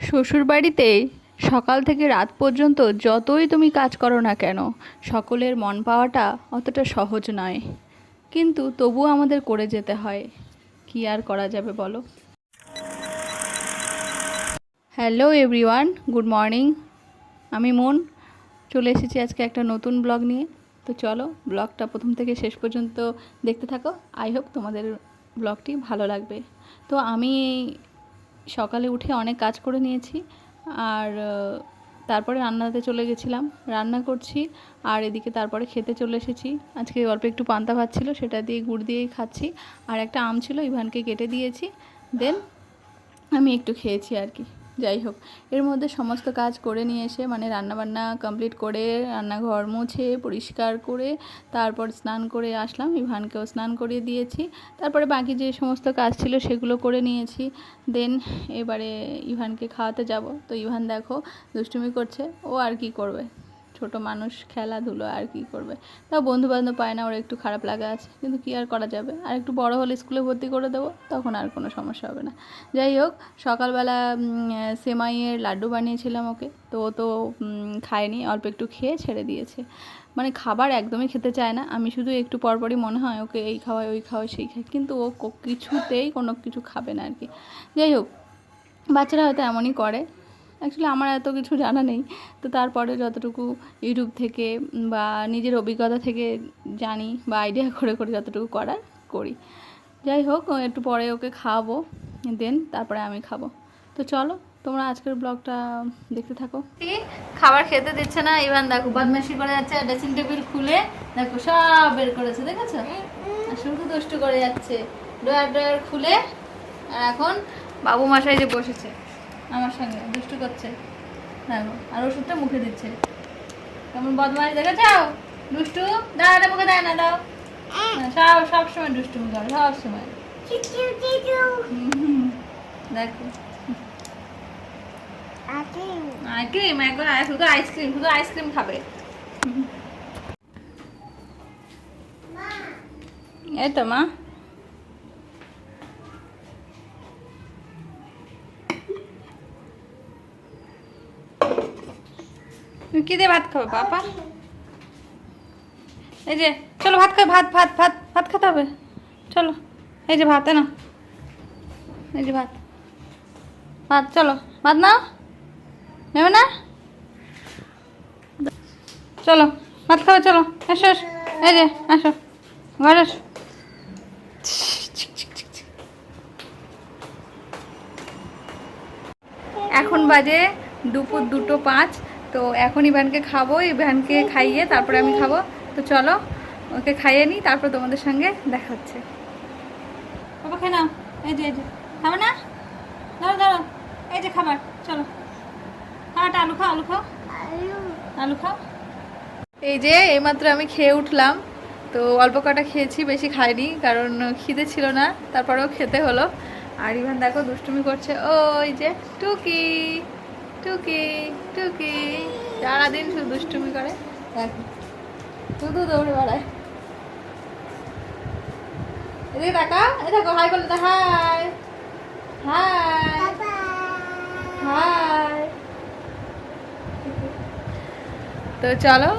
শ্বশুরবাড়িতে সকাল থেকে রাত পর্যন্ত যতই তুমি কাজ করো না কেন, সকলের মন পাওয়াটা অতটা সহজ নয়। কিন্তু তবুও আমাদের করে যেতে হয়। কি আর করা যাবে বলো? Hello everyone, good morning. আমি মন। চলে এসেছি আজকে একটা নতুন ব্লগ নিয়ে। তো চলো, ব্লগটা প্রথম থেকে শেষ পর্যন্ত দেখতে থাকো। আই হোপ তোমাদের ব্লগটি ভালো লাগবে। তো আমি সকালে উঠে অনেক কাজ করে নিয়েছি। আর তারপরে রান্নাতে চলে গেছিলাম। রান্না করছি, আর এদিকে তারপরে খেতে চলে এসেছি। আজকে অল্প একটু পান্তা ভাত ছিল, সেটা দিয়ে গুড় দিয়েই খাচ্ছি। আর একটা আম ছিল, ইভানকে কেটে দিয়েছি। দেন আমি একটু খেয়েছি আর কি। যাই হোক, এর মধ্যে সমস্ত কাজ করে নিয়ে এসে মানে রান্নাবান্না কমপ্লিট করে, রান্নাঘর মুছে, পরিষ্কার করে, তারপর স্নান করে আসলাম, ইভানকেও স্নান করে দিয়েছি। তারপরে বাকি যে সমস্ত কাজ ছিল সেগুলো করে নিয়েছি। দেন এবারে ইভানকে খাওয়াতে যাব। তো ইভান দেখো, দুষ্টুমি করছে, ও আর কি করবে? ছোট মানুষ খেলাধুলো আর কি করবে। তাও বন্ধু বান্ধব পায় না, ওর একটু খারাপ লাগা আছে। কিন্তু কি আর করা যাবে? আর একটু বড় হলে স্কুলে ভর্তি করে দেবো, তখন আর কোনো সমস্যা হবে না। যাই হোক, সকালবেলা সেমাইয়ের লাড্ডু বানিয়েছিলাম ওকে। তো ও তো খায়নি, অল্প একটু খেয়ে ছেড়ে দিয়েছে। মানে খাবার একদমই খেতে চায় না। আমি শুধু একটু পরপরই মনে হয় ওকে এই খাওয়াই ওই খাওয়াই সেই খাই কিন্তু ও কিছুতেই কোনো কিছু খাবে না আর কি। যাই হোক, বাচ্চারা হয়তো এমনই করে। অ্যাকচুয়ালি আমার এত কিছু জানা নেই। তো তারপরে যতটুকু ইউটিউব থেকে বা নিজের অভিজ্ঞতা থেকে জানি বা আইডিয়া করে করে যতটুকু করার করি। যাই হোক একটু পরে ওকে খাওয়াবো, দেন তারপরে আমি খাব। তো চলো, তোমরা আজকের ব্লগটা দেখতে থাকো। খাবার খেতে দিচ্ছে না ইভান দেখো বদমাশি করে যাচ্ছে ড্রেসিং টেবিল খুলে দেখো সব বের করেছে, দেখেছ? শুধু দুষ্টু করে যাচ্ছে। ড্রয়ার ড্রয়ার খুলে, আর এখন বাবু মশাই যে বসেছে। আমার সঙ্গে দুষ্টু করছে। দেখো আর ওষুধটা মুখে দিচ্ছে। কেমন বদমাশ দেখেছ? দুষ্টু দাও এটা মুখে দেয় না দাও। হ্যাঁ, সব সব সময় দুষ্টুমি করে সব সময়। হুম, দেখো। একবার শুধু আইসক্রিম শুধু আইসক্রিম খাবে। এই তো মা। তুমি কি দিয়ে ভাত খাবে, পাপা? এই যে, চলো ভাত খাই, ভাত ভাত ভাত ভাত খেতে হবে। চলো, এই যে ভাত না এই যে ভাত। ভাত, চলো, ভাত নাও। নেবে না? চলো, ভাত খাবে, চলো, এসো এসো, এই যে আসো ঘরে এসো। এখন বাজে দুপুর দুটো পাঁচ তো এখন ইভানকে খাব ইভানকে খাইয়ে তারপরে আমি খাব। তো চলো ওকে খাইয়ে নিই তারপর তোমাদের সঙ্গে দেখা হচ্ছে। বাবা খেয়ে নাও। এই যে এই যে। খাবে না? দাঁড়ো দাঁড়ো এই যে খাবার। চলো। খাওয়াটা আলু খাও আলু খাও। আলু খাও। এই যে এইমাত্র আমি খেয়ে উঠলাম। তো অল্প কটা খেয়েছি বেশি খাইনি কারণ খিদে ছিল না তারপরেও খেতে হলো। আর ইভান দেখো দুষ্টুমি করছে। ওই যে টুকি। টুকি টুকি। সারাদিন শুধু দুষ্টুমি করে। দেখো, শুধু দৌড়ে বেড়ায়। এদিকে টাকা এই দেখো হাই বলে না হাই হাই হাই তো চলো,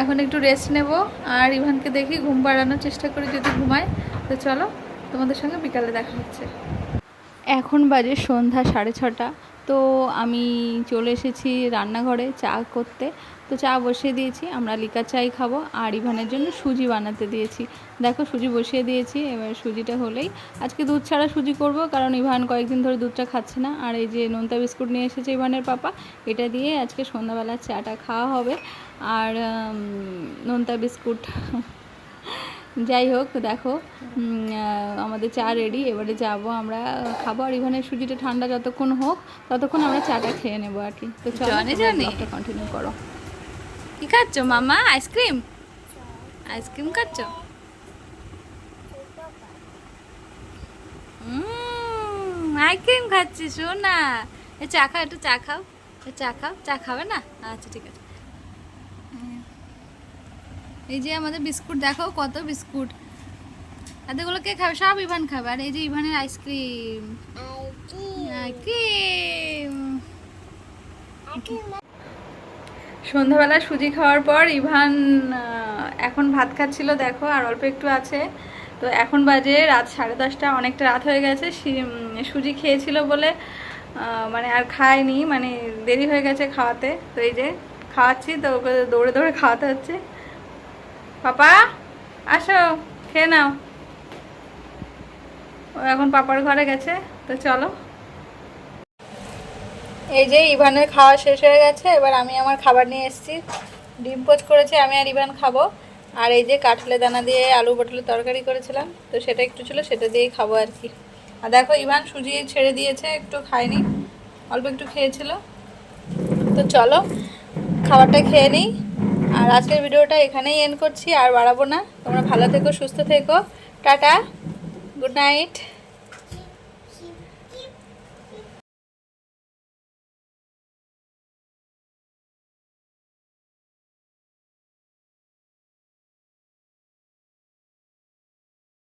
এখন একটু রেস্ট নেব। আর ইভানকে দেখি ঘুম বাড়ানোর চেষ্টা করি যদি ঘুমায়। তো চলো, তোমাদের সঙ্গে বিকালে দেখা হচ্ছে। এখন বাজে সন্ধ্যা সাড়ে ছটা। তো আমি চলে এসেছি রান্নাঘরে চা করতে। তো চা বসিয়ে দিয়েছি, আমরা লিকার চাই খাব আর ইভানের জন্য সুজি বানাতে দিয়েছি। দেখো সুজি বসিয়ে দিয়েছি, এবার সুজিটা হলেই আজকে দুধ ছাড়া সুজি করব, কারণ ইভান কয়েকদিন ধরে দুধটা খাচ্ছে না। আর এই যে নোনতা বিস্কুট নিয়ে এসেছে ইভানের পাপা, এটা দিয়ে আজকে সন্ধ্যাবেলা চাটা খাওয়া হবে। আর নোনতা বিস্কুট যাই হোক দেখো আমাদের চা রেডি এবারে যাব আমরা খাব আর ইভানের সুজিটা ঠান্ডা যতক্ষণ হোক ততক্ষণ আমরা চাটা খেয়ে নেব আর কি। তো জানি জানি কন্টিনিউ করো। কি খাচ্ছ মামা? আইসক্রিম আইসক্রিম খাচ্ছ? আইসক্রিম খাচ্ছি শোনা এ চা খাও একটু চা খাও। চা খাও চা খাবে না? আচ্ছা ঠিক আছে। এই যে আমাদের বিস্কুট, দেখো কত বিস্কুট। এগুলো কে খাবে? সব ইভান খাবে। আর এই যে ইভানের আইসক্রিম। আইসক্রিম। সন্ধ্যাবেলা সুজি খাওয়ার পর ইভান এখন ভাত খাচ্ছিল, দেখো, আর অল্প একটু আছে। তো এখন বাজে রাত সাড়ে দশটা, অনেকটা রাত হয়ে গেছে। সুজি খেয়েছিল বলে মানে আর খায়নি মানে দেরি হয়ে গেছে খাওয়াতে। তো এই যে খাওয়াচ্ছি, তো ওকে দৌড়ে দৌড়ে খাওয়াতে হচ্ছে। পাপা, আসো, খেয়ে নাও। ও এখন পাপার ঘরে গেছে, তো চলো। এই যে ইভানের খাওয়া শেষ হয়ে গেছে, এবার আমি আমার খাবার নিয়ে এসেছি। ডিম পোচ করেছে, আমি আর ইভান খাব। আর এই যে কাঠলে দানা দিয়ে আলু পটলের তরকারি করেছিলাম, তো সেটা একটু ছিল, সেটা দিয়েই খাব আর কি। আর দেখো, ইভান সুজি ছেড়ে দিয়েছে, একটু খায়নি, অল্প একটু খেয়েছিল। তো চলো, খাবারটা খেয়ে নিই। আর আজকের ভিডিওটা এখানেই এন্ড করছি, আর বাড়াবো না। তোমরা ভালো থেকো, সুস্থ থেকো। টাটা। Good night.